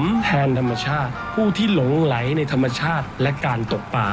มแทนธรรมชาติ ผู้ที่หลงไหลในธรรมชาติและการตกปลา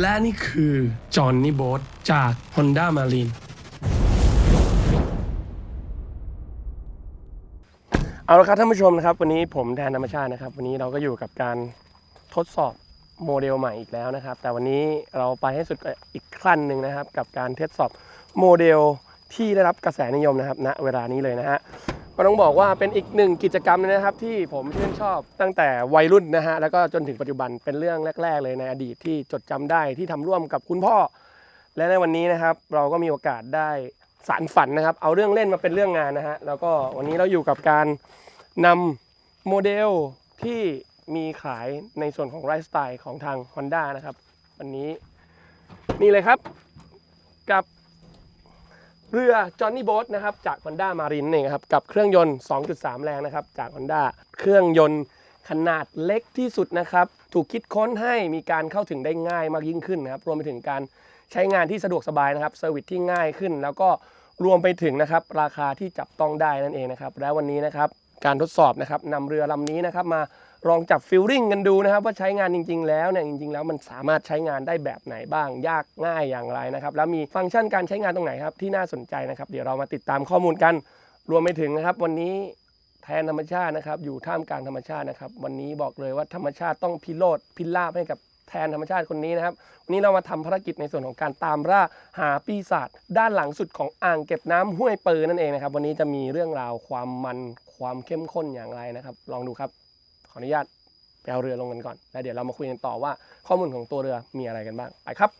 และนี่คือจอห์นนี่โบ๊ทจาก Honda Marine เอาละครับท่านผู้ชมนะครับ วันนี้ผมแทนธรรมชาตินะครับ วันนี้เราก็อยู่กับการทดสอบโมเดลใหม่อีกแล้วนะครับ แต่วันนี้เราไปให้สุดอีกขั้นหนึ่งนะครับ กับการทดสอบโมเดลที่ได้รับกระแสนิยมนะครับณเวลานี้เลยนะฮะ ก็ต้องบอกว่าเป็นอีกหนึ่งกิจกรรมเลยนะครับที่ผมชื่นชอบตั้งแต่วัยรุ่นนะฮะแล้วก็จนถึงปัจจุบันเป็นเรื่องแรก ๆ เลยในอดีตที่จดจำได้ที่ทำร่วมกับคุณพ่อ และในวันนี้นะครับ เราก็มีโอกาสได้สารฝันนะครับ เอาเรื่องเล่นมาเป็นเรื่องงานนะฮะแล้วก็วันนี้เราอยู่กับการนำโมเดลที่มีขายในส่วนของไลฟ์สไตล์ของทาง Honda นะครับ วันนี้นี่เลยครับกับ เรือจอห์นนี่โบ๊ทนะครับจาก Honda Marine นี่ครับกับเครื่องยนต์ 2.3 แรงนะครับจาก Honda เครื่องยนต์ขนาดเล็กที่สุดนะครับ ถูกคิดค้นให้มีการเข้าถึงได้ง่ายมากยิ่งขึ้นนะครับ รวมไปถึงการใช้งานที่สะดวกสบายนะครับเซอร์วิสที่ง่ายขึ้น แล้วก็รวมไปถึงนะครับ ราคาที่จับต้องได้นั่นเองนะครับ และวันนี้นะครับ การทดสอบนะครับนำเรือลำนี้นะครับมา ลองจับฟิลลิ่งกันดูนะครับ ว่าใช้งานจริง ๆ แล้วเนี่ยจริง ๆ แล้วมันสามารถใช้งานได้แบบไหนบ้าง ยากง่ายอย่างไรนะครับ แล้วมีฟังก์ชันการใช้งานตรงไหนครับที่น่าสนใจนะครับ เดี๋ยวเรามาติดตามข้อมูลกัน รวมไปถึงนะครับ วันนี้แทนธรรมชาตินะครับ อยู่ท่ามกลางธรรมชาตินะครับ วันนี้บอกเลยว่าธรรมชาติต้องพิโรธพิราบให้กับแทนธรรมชาติคนนี้นะครับ วันนี้เรามาทำภารกิจในส่วนของการตามล่าหาปีศาจด้านหลังสุดของอ่างเก็บน้ำห้วยเปือนั่นเองนะครับ วันนี้จะมีเรื่องราวความมันความเข้มข้นอย่างไรนะครับ ลองดูครับ ออนุญาตไปเอาเรือลงกันก่อน แล้วเดี๋ยวเรามาคุยกันต่อว่าข้อมูลของตัวเรือมีอะไรกันบ้าง ไปครับ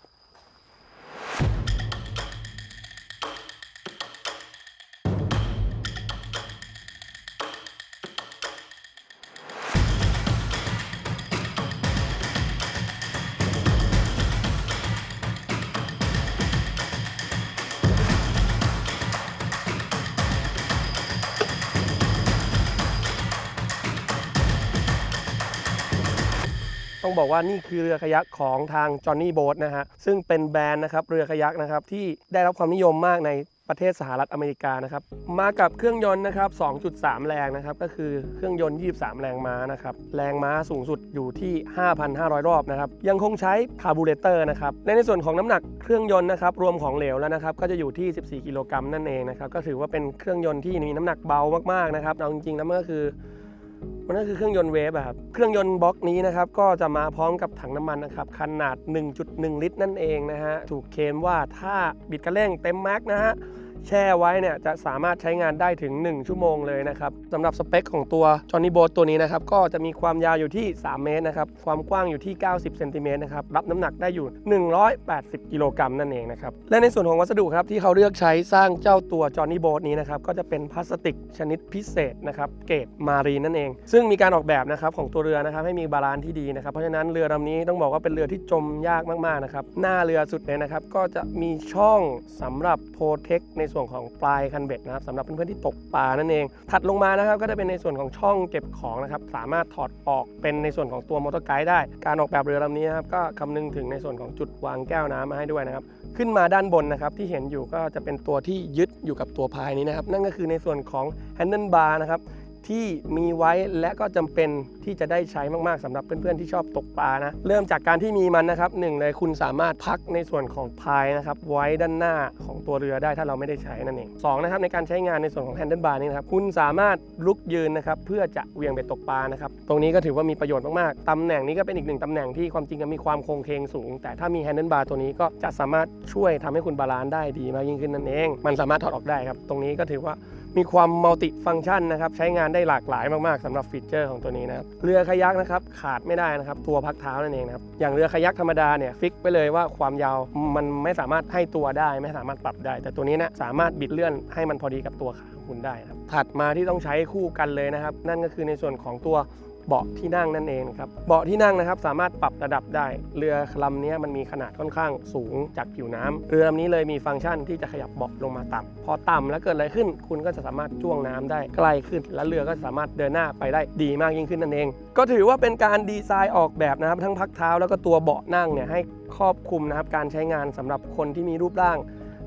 บอกว่านี่คือเรือคายักของทางจอห์นนี่โบ๊ทนะฮะซึ่งเป็นแบรนด์นะครับเรือคายักนะครับที่ได้รับความนิยมมากในประเทศสหรัฐอเมริกานะครับมากับเครื่องยนต์นะครับ 2.3 แรงนะครับก็คือเครื่องยนต์ 23 แรงม้านะครับแรงม้าสูงสุดอยู่ที่ 5,500 รอบนะครับยังคงใช้คาร์บูเรเตอร์นะครับและในส่วนของน้ำหนักเครื่องยนต์นะครับรวมของเหลวแล้วนะครับก็จะอยู่ที่ 14 กิโลกรัมนั่นเองนะครับก็ถือว่าเป็นเครื่องยนต์ที่มีน้ำหนักเบามากๆนะครับเอาจริงๆแล้วมันก็คือ มันก็คือเครื่องยนต์เวฟครับ เครื่องยนต์บล็อกนี้นะครับก็จะมาพร้อมกับถังน้ำมันนะครับขนาด 1.1 ลิตรนั่นเองนะฮะ ถูกเคลมว่าถ้าบิดกระเร่งเต็มแม็กนะฮะ แช่ไว้เนี่ยจะสามารถใช้งานได้ถึง 1 ชั่วโมงเลยนะครับสำหรับสเปคของตัวจอห์นนี่โบ t ตัวนี้นะครับก็จะมีความยาวอยู่ที่ 3 เมตรนะครับความกว้างอยู่ที่ 90เซนติเมตรนะครับรับน้ำหนักได้อยู่ 180 กิโลกรัมนั่นเองนะครับและในส่วนของวัสดุครับที่เขาเลือกใช้สร้างเจ้าตัวจอห์นนี่โบ t นี้นะครับก็จะเป็นพลาสติกชนิดพิเศษนะครับเกรดมารีนนั่นเอง ซึ่งมีการออกแบบนะครับของตัวเรือนะครับให้มีบาลานซ์ที่ดีนะครับเพราะฉะนั้นเรือลำนี้ต้องบอกว่าเป็นเรือที่จมยากมากๆนะครับหน้าเรือสุดเลยนะครับก็จะมีช่องสำหรับโปรเทคในส่วนของปลายคันเบ็ดนะครับสำหรับเพื่อนๆที่ตกปลานั่นเอง ถัดลงมานะครับก็จะเป็นในส่วนของช่องเก็บของนะครับสามารถถอดออกเป็นในส่วนของตัวมอเตอร์ไกด์ได้ การออกแบบเรือลำนี้ครับก็คำนึงถึงในส่วนของจุดวางแก้วน้ำมาให้ด้วยนะครับขึ้นมาด้านบนนะครับที่เห็นอยู่ก็จะเป็นตัวที่ยึดอยู่กับตัวพายนี้นะครับนั่นก็คือในส่วนของ handle bar นะครับ ที่มีไว้และก็จำเป็นที่จะได้ใช้มากๆสำหรับเพื่อนๆที่ชอบตกปลานะ เริ่มจากการที่มีมันนะครับหนึ่งเลยคุณสามารถพักในส่วนของพายนะครับไว้ด้านหน้าของตัวเรือได้ถ้าเราไม่ได้ใช้นั่นเองสองนะครับในการใช้งานในส่วนของ handle bar นี้นะครับคุณสามารถลุกยืนนะครับเพื่อจะเวียงเบ็ดตกปลานะครับตรงนี้ก็ถือว่ามีประโยชน์มากๆตำแหน่งนี้ก็เป็นอีกหนึ่งตำแหน่งที่ความจริงมีความคงเคงสูง แต่ถ้ามี handle bar ตัวนี้ก็จะสามารถช่วยทำให้คุณบาลานซ์ได้ดีมากยิ่งขึ้นนั่นเอง มันสามารถถอดออกได้ครับตรงนี้ก็ถือว่า มีความมัลติฟังก์ชันนะครับใช้งานได้หลากหลายมากๆสำหรับฟีเจอร์ของตัวนี้นะครับเรือคายักนะครับขาดไม่ได้นะครับตัวพักเท้านั่นเองนะครับอย่างเรือคายักธรรมดาเนี่ยฟิกไปเลยว่าความยาวมันไม่สามารถให้ตัวได้ ไม่สามารถปรับได้ แต่ตัวนี้นะสามารถบิดเลื่อนให้มันพอดีกับตัวขาคุณได้นะครับถัดมาที่ต้องใช้คู่กันเลยนะครับ นั่นก็คือในส่วนของตัว เบาะที่นั่งนั่นเองนะครับเบาะที่นั่งนะครับสามารถปรับระดับได้ เรือลำนี้มันมีขนาดค่อนข้างสูงจากผิวน้ำเรือลำนี้เลยมีฟังก์ชันที่จะขยับเบาะลงมาต่ำพอต่ำแล้วเกิดอะไรขึ้น คุณก็จะสามารถจ้วงน้ำได้ใกล้ขึ้น และเรือก็สามารถเดินหน้าไปได้ดีมากยิ่งขึ้นนั่นเอง ก็ถือว่าเป็นการดีไซน์ออกแบบนะครับทั้งพักเท้าแล้วก็ตัวเบาะนั่งเนี่ยให้ครอบคลุมนะครับการใช้งานสำหรับคนที่มีรูปร่าง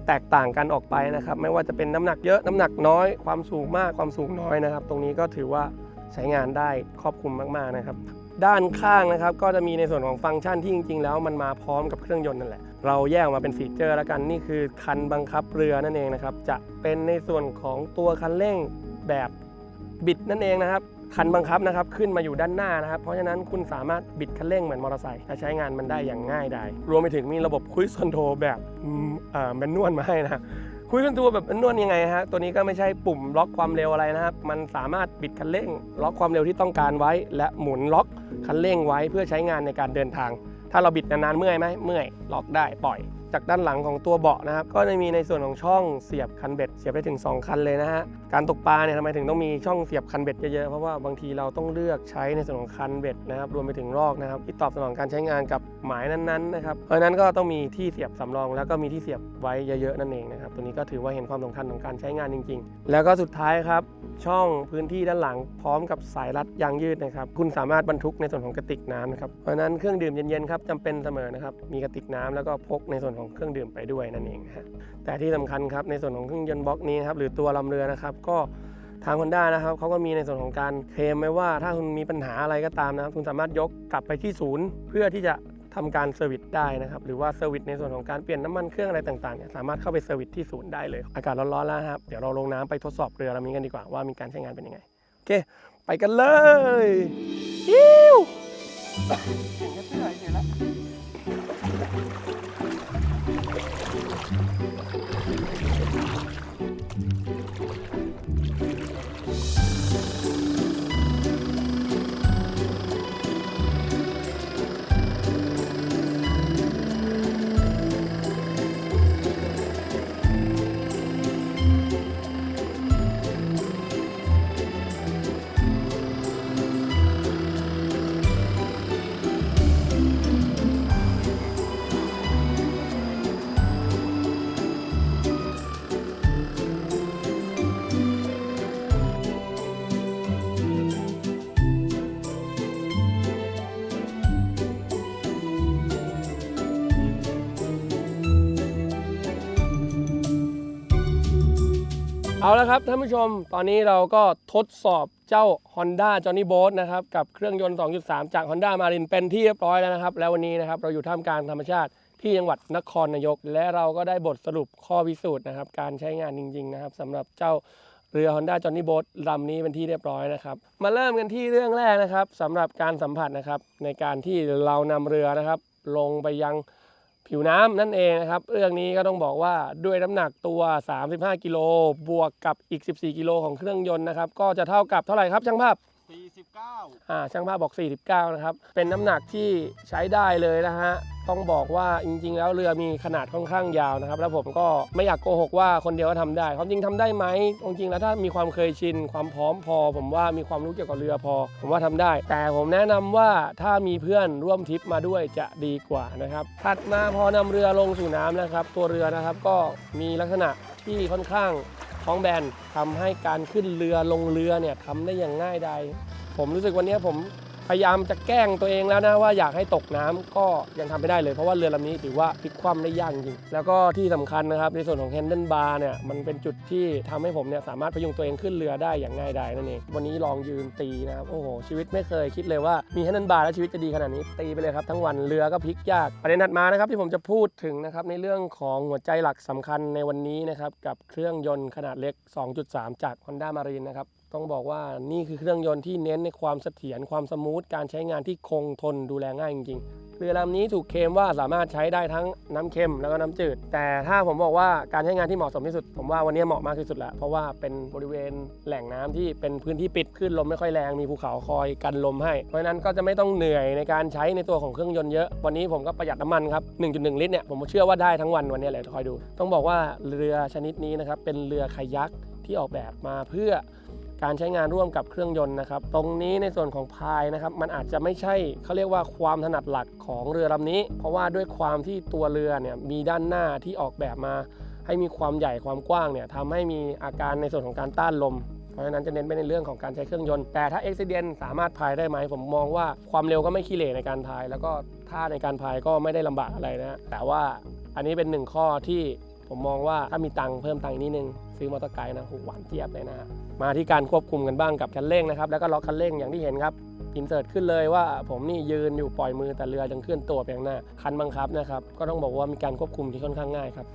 แตกต่างกันออกไปนะครับ ไม่ว่าจะเป็นน้ำหนักเยอะน้ำหนักน้อยความสูงมากความสูงน้อยนะครับ ตรงนี้ก็ถือว่า ใช้งานได้ครอบคลุมมากๆนะครับ ด้านข้างนะครับก็จะมีในส่วนของฟังก์ชันที่จริง ๆ แล้วมันมาพร้อมกับเครื่องยนต์นั่นแหละ เราแยกออกมาเป็นฟีเจอร์แล้วกันนี่คือคันบังคับเรือนั่นเองนะครับ จะเป็นในส่วนของตัวคันเร่งแบบบิดนั่นเองนะครับคันบังคับนะครับขึ้นมาอยู่ด้านหน้านะครับ เพราะฉะนั้นคุณสามารถบิดคันเร่งเหมือนมอเตอร์ไซค์และใช้งานมันได้อย่างง่ายดายรวมไปถึงมีระบบคุยคอนโทแบบแมนนวลมาให้นะ คุยกันตัวแบบนวดยังไงฮะ ตัวนี้ก็ไม่ใช่ปุ่มล็อกความเร็วอะไรนะครับ มันสามารถบิดคันเร่ง ล็อกความเร็วที่ต้องการไว้ และหมุนล็อกคันเร่งไว้เพื่อใช้งานในการเดินทาง ถ้าเราบิดนานๆเมื่อยไหมเมื่อยล็อกได้ปล่อย จากด้านหลังของตัวเบาะนะครับ ก็จะมีในส่วนของช่องเสียบคันเบ็ด เสียบได้ถึง 2 คันเลยนะฮะ การตกปลาเนี่ยทำไมถึงต้องมีช่องเสียบคันเบ็ดเยอะๆ เพราะว่าบางทีเราต้องเลือกใช้ในส่วนของคันเบ็ดนะครับ รวมไปถึงรอกนะครับ ที่ตอบสนองการใช้งานกับหมายนั้นๆนะครับ เพราะนั้นก็ต้องมีที่เสียบสำรอง แล้วก็มีที่เสียบไว้เยอะๆนั่นเองนะครับ ตัวนี้ก็ถือว่าเห็นความสำคัญของการใช้งานจริง ๆ แล้วก็สุดท้ายครับช่องพื้นที่ด้านหลังพร้อมกับสายรัดยางยืดนะครับ คุณสามารถบรรทุกในส่วนของกระติกน้ำนะครับ เพราะนั้นเครื่องดื่มเย็นๆครับจำเป็นเสมอนะครับ มีกระติกน้ำแล้วก็พกในส่วนของเครื่องดื่มไปด้วยนั่นเองฮะแต่ที่สำคัญครับในส่วนของเครื่องยนต์บล็อกนี้ครับหรือตัวลำเรือนะครับก็ทาง Honda นะครับเขาก็มีในส่วนของการเคลมไว้ว่าถ้าคุณมีปัญหาอะไรก็ตามนะครับ คุณสามารถยกกลับไปที่ศูนย์ เพื่อที่จะทำการเซอร์วิสได้นะครับหรือว่าเซอร์วิสในส่วนของการเปลี่ยนน้ำมันเครื่องอะไรต่างๆเนี่ยสามารถเข้าไปเซอร์วิสที่ศูนย์ได้เลย อากาศร้อนๆแล้วครับเดี๋ยวเราลงน้ำไปทดสอบเรือลำนี้กันดีกว่าว่ามีการใช้งานเป็นยังไงโอเค ไปกันเลยยิวเห็นแค่เสื้อเฉยแล้ว เอาละครับท่านผู้ชมตอนนี้เราก็ทดสอบเจ้า Honda Johnny Boat นะครับกับเครื่องยนต์ 2.3 จาก Honda Marin เป็นที่เรียบร้อยแล้วนะครับ แล้ววันนี้นะครับเราอยู่ท่ามกลางธรรมชาติที่จังหวัดนครนายก และเราก็ได้บทสรุปข้อพิสูจน์นะครับการใช้งานจริง ๆ นะครับสำหรับเจ้าเรือ Honda Johnny Boat ลำนี้เป็นที่เรียบร้อยนะครับ มาเริ่มกันที่เรื่องแรกนะครับสำหรับการสัมผัสนะครับในการที่เรานำเรือนะครับ ลงไปยัง ผิวน้ำนั่นเองนะครับ เรื่องนี้ก็ต้องบอกว่าด้วยน้ำหนักตัว 35 กิโลบวกกับอีก 14 กิโลของเครื่องยนต์นะครับ ก็จะเท่ากับเท่าไหร่ครับช่างภาพ 49อ่าช่างภาพบอก 49 นะครับ เป็นน้ำหนักที่ใช้ได้เลยนะฮะ ต้องบอกว่าจริง ๆ แล้วเรือมีขนาดค่อนข้างยาวนะครับ แล้วผมก็ไม่อยากโกหกว่าคนเดียวก็ทำได้ความจริงทำได้ไหมจริงๆแล้วถ้ามีความเคยชิน ความพร้อมพอ ผมว่ามีความรู้เกี่ยวกับเรือพอ ผมว่าทำได้ แต่ผมแนะนำว่าถ้ามีเพื่อนร่วมทริปมาด้วยจะดีกว่านะครับ ถัดมาพอนำเรือลงสู่น้ำนะครับ ตัวเรือนะครับก็มีลักษณะที่ค่อนข้าง ท้องแบนทำให้การขึ้นเรือลงเรือเนี่ยทำได้อย่างง่ายดายผมรู้สึกวันนี้ผม พยายามจะแกล้งตัวเองแล้วนะว่าอยากให้ตกน้ำก็ยังทำไม่ได้เลยเพราะว่าเรือลำนี้ถือว่าพลิกคว่ำได้ยากจริง แล้วก็ที่สำคัญนะครับในส่วนของแฮนเดิลบาร์เนี่ยมันเป็นจุดที่ทำให้ผมเนี่ยสามารถพยุงตัวเองขึ้นเรือได้อย่างง่ายดายนั่นเอง วันนี้ลองยืนตีนะครับโอ้โหชีวิตไม่เคยคิดเลยว่ามีแฮนเดิลบาร์แล้วชีวิตจะดีขนาดนี้ตีไปเลยครับทั้งวันเรือก็พลิกยากประเด็นถัดมานะครับที่ผมจะพูดถึงนะครับในเรื่องของหัวใจหลักสำคัญในวันนี้นะครับกับเครื่องยนต์ขนาดเล็ก 2.3 จาก Honda Marine นะครับ ต้องบอกว่านี่คือเครื่องยนต์ที่เน้นในความเสถียรความสมูทการใช้งานที่คงทนดูแลง่ายจริงๆ เรือลำนี้ถูกเคมว่าสามารถใช้ได้ทั้งน้ำเค็มแล้วก็น้ำจืด แต่ถ้าผมบอกว่าการใช้งานที่เหมาะสมที่สุด ผมว่าวันนี้เหมาะมากที่สุดล้วเพราะว่าเป็นบริเวณแหล่งน้ำที่เป็นพื้นที่ปิดขึ้นลมไม่ค่อยแรงมีภูเขาคอยกันลมให้ เพราะฉะนั้นก็จะไม่ต้องเหนื่อยในการใช้ในตัวของเครื่องยนต์เยอะ วันนี้ผมก็ประหยัดน้ำมันครับ 1.1 ลิตรเนี่ยผมเชื่อว่าได้ทั้งวันวันนี้เลยคอยดู ต้องบอกว่าเรือชนิดนี้นะครับเป็นเรือคายักที่ออกแบบมาเพื่อ การใช้งานร่วมกับเครื่องยนต์นะครับตรงนี้ในส่วนของพายนะครับมันอาจจะไม่ใช่เขาเรียกว่าความถนัดหลักของเรือลำนี้ เพราะว่าด้วยความที่ตัวเรือเนี่ยมีด้านหน้าที่ออกแบบมา ให้มีความใหญ่ความกว้างเนี่ยทำให้มีอาการในส่วนของการต้านลมเพราะฉะนั้นจะเน้นไปในเรื่องของการใช้เครื่องยนต์ แต่ถ้า a อ c i d e n t สามารถพายได้ไหม ผมมองว่าความเร็วก็ไม่ขี้เหร่ในการพาย แล้วก็ท่าในการพายก็ไม่ได้ลำบากอะไรนะ แต่ว่าอันนี้เป็นหนึ่งข้อที่ ผมมองว่าถ้ามีตังค์เพิ่มตังค์อีกนิดนึง ซื้อมอเตอร์ไกด์นะโหหวานเจี๊ยบเลยนะฮะมาที่การควบคุมกันบ้างกับคันเร่งนะครับแล้วก็ล็อกคันเร่งอย่างที่เห็นครับอินเสิร์ตขึ้นเลยว่าผมนี่ยืนอยู่ปล่อยมือแต่เรือยังเคลื่อนตัวไปข้างหน้าคันบังคับนะครับก็ต้องบอกว่ามีการควบคุมที่ค่อนข้างง่ายครับ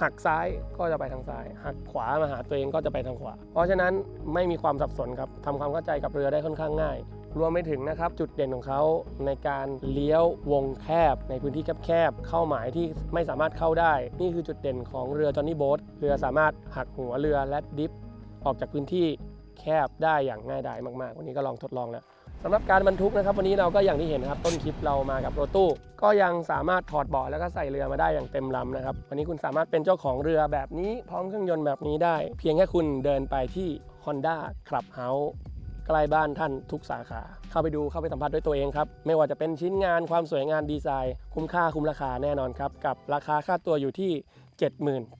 หักซ้ายก็จะไปทางซ้าย หักขวามาหาตัวเองก็จะไปทางขวา เพราะฉะนั้นไม่มีความสับสนครับทำความเข้าใจกับเรือได้ค่อนข้างง่าย รวมไปถึงนะครับจุดเด่นของเขาในการเลี้ยววงแคบในพื้นที่แคบๆเข้าหมายที่ไม่สามารถเข้าได้ นี่คือจุดเด่นของเรือจอห์นนี่โบ๊ทเรือสามารถหักหัวเรือและดิฟออกจากพื้นที่แคบได้อย่างง่ายดายมากๆ วันนี้ก็ลองทดลองแล้วสำหรับการบรรทุกนะครับวันนี้เราก็อย่างที่เห็นครับต้นคลิปเรามากับรถตู้ ก็ยังสามารถถอดเบาะแล้วก็ใส่เรือมาได้อย่างเต็มลำนะครับวันนี้คุณสามารถเป็นเจ้าของเรือแบบนี้พร้อมเครื่องยนต์แบบนี้ได้ เพียงแค่คุณเดินไปที่ Honda Clubhouse ใกล้บ้านท่านทุกสาขา เข้าไปดูเข้าไปสัมผัสด้วยตัวเองครับ ไม่ว่าจะเป็นชิ้นงานความสวยงามดีไซน์ คุ้มค่าคุ้มราคาแน่นอนครับ กับราคาค่าตัวอยู่ที่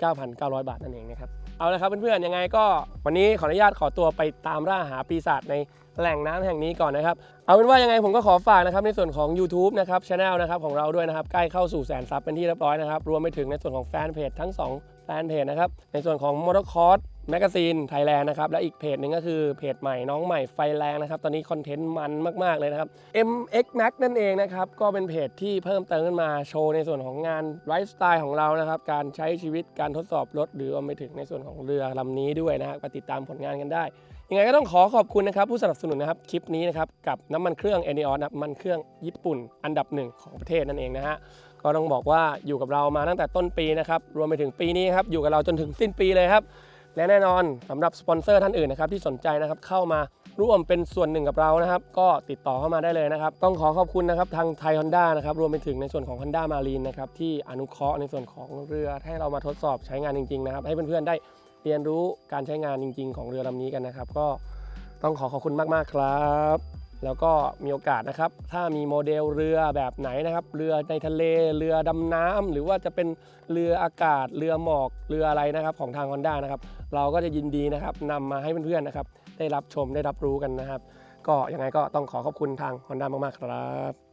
79,900 บาทนั่นเองนะครับ เอาละครับเพื่อนๆยังไงก็วันนี้ขออนุญาตขอตัวไปตามล่าหาปีศาจในแหล่งน้ำแห่งนี้ก่อนนะครับ เอาเป็นว่ายังไงผมก็ขอฝากนะครับในส่วนของ YouTube นะครับช anel นะครับของเราด้วยนะครับ ใกล้เข้าสู่แสนซับเป็นที่เรียบร้อยนะครับ รวมไปถึงในส่วนของแฟนเพจทั้ง 2 แฟนเพจนะครับ ในส่วนของ m o t o r c o r s แมกกาซีนไทยแลนด์นะครับ และอีกเพจหนึ่งก็คือเพจใหม่น้องใหม่ไฟแรงนะครับ ตอนนี้คอนเทนต์มันมาก ๆ เลยนะครับ MX Max นั่นเองนะครับ ก็เป็นเพจที่เพิ่มเติมขึ้นมาโชว์ในส่วนของงานไลฟ์สไตล์ของเรานะครับ การใช้ชีวิตการทดสอบรถ หรือรวมไปถึงในส่วนของเรือลำนี้ด้วยนะครับไปติดตามผลงานกันได้ยังไงก็ต้องขอขอบคุณนะครับผู้สนับสนุนนะครับคลิปนี้นะครับกับน้ำมันเครื่อง e n e o นะครับน้ำมันเครื่องญี่ปุ่น อันดับหนึ่งของประเทศนั่นเองนะฮะก็ต้องบอกว่าอยู่กับเรามาตั้งแต่ต้นปีนะครับรวมไปถึงปีนี้ครับอยู่กับเราจนถึงสิ้นปีเลยครับ และแน่นอนสำหรับสปอนเซอร์ท่านอื่นนะครับที่สนใจนะครับเข้ามาร่วมเป็นส่วนหนึ่งกับเรานะครับ ก็ติดต่อเข้ามาได้เลยนะครับ ต้องขอขอบคุณนะครับทางไทยฮอนด้านะครับรวมไปถึงในส่วนของ Honda m a r i n นะครับที่อนุเคราะห์ในส่วนของเรือให้เรามาทดสอบใช้งานจริงๆนะครับให้เพื่อนๆได้เรียนรู้การใช้งานจริง ๆ ของเรือลำนี้กันนะครับ ก็ต้องขอขอบคุณมากๆครับ แล้วก็มีโอกาสนะครับ ถ้ามีโมเดลเรือแบบไหนนะครับ เรือในทะเล เรือดำน้ำหรือว่าจะเป็นเรืออากาศ เรือหมอก เรืออะไรนะครับ ของทาง Honda นะครับ เราก็จะยินดีนะครับนำมาให้เพื่อนๆนะครับ ได้รับชมได้รับรู้กันนะครับ ก็ยังไงก็ต้องขอขอบคุณทาง Honda มากๆครับ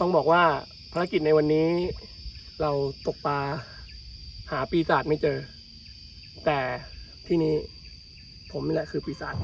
ต้องบอกว่าภารกิจในวันนี้ เราตกปลาหาปีศาจไม่เจอ แต่ที่นี้ผมนี่แหละคือปีศาจ